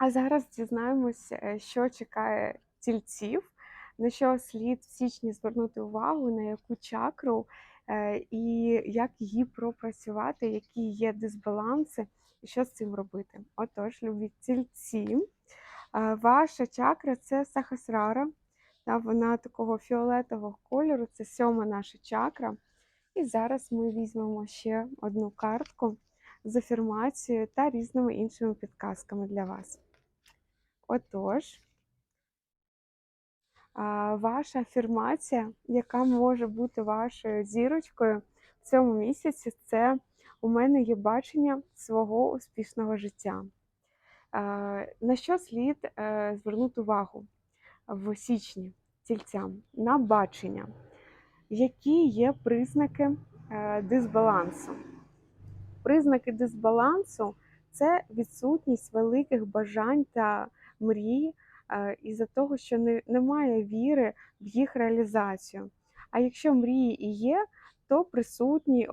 А зараз дізнаємось, е, що чекає тільців, на що слід в січні звернути увагу, на яку чакру, е, і як її пропрацювати, які є дисбаланси, і що з цим робити. Отож, любі тільці, е, ваша чакра це сахасрара, вона такого фіолетового кольору, це сьома наша чакра. І зараз ми візьмемо ще одну картку з афірмацією та різними іншими підказками для вас. Отож, ваша афірмація, яка може бути вашою зірочкою в цьому місяці, це у мене є бачення свого успішного життя. На що слід е, звернути увагу в січні тільцям? На бачення, які є признаки е, дисбалансу. Признаки дисбалансу це відсутність великих бажань та мрій е, із-за того, що не, немає віри в їх реалізацію. А якщо мрії і є, то присутній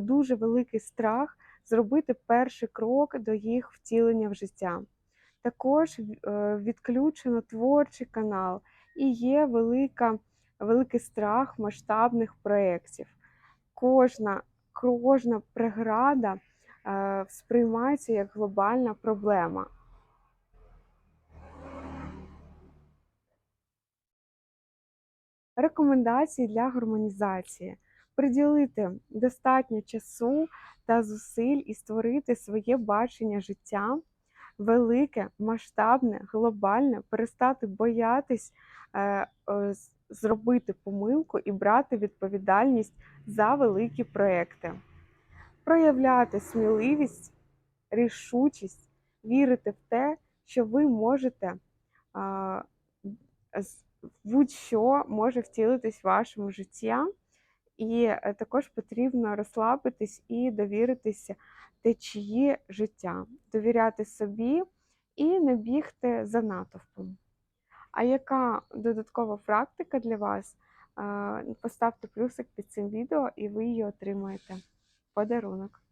дуже великий страх зробити перший крок до їх втілення в життя. Також е, відключено творчий канал і є велика, великий страх масштабних проєктів. Кожна, кожна преграда е, сприймається як глобальна проблема. Рекомендації для гармонізації: приділити достатньо часу та зусиль і створити своє бачення життя, велике, масштабне, глобальне, перестати боятись е, зробити помилку і брати відповідальність за великі проекти, проявляти сміливість, рішучість, вірити в те, що ви можете будь-що може втілитись в вашому житті, і також потрібно розслабитись і довіритися течії життя, довіряти собі і не бігти за натовпом. А яка додаткова практика для вас? Е, Поставте плюсик під цим відео, і ви її отримаєте. Подарунок.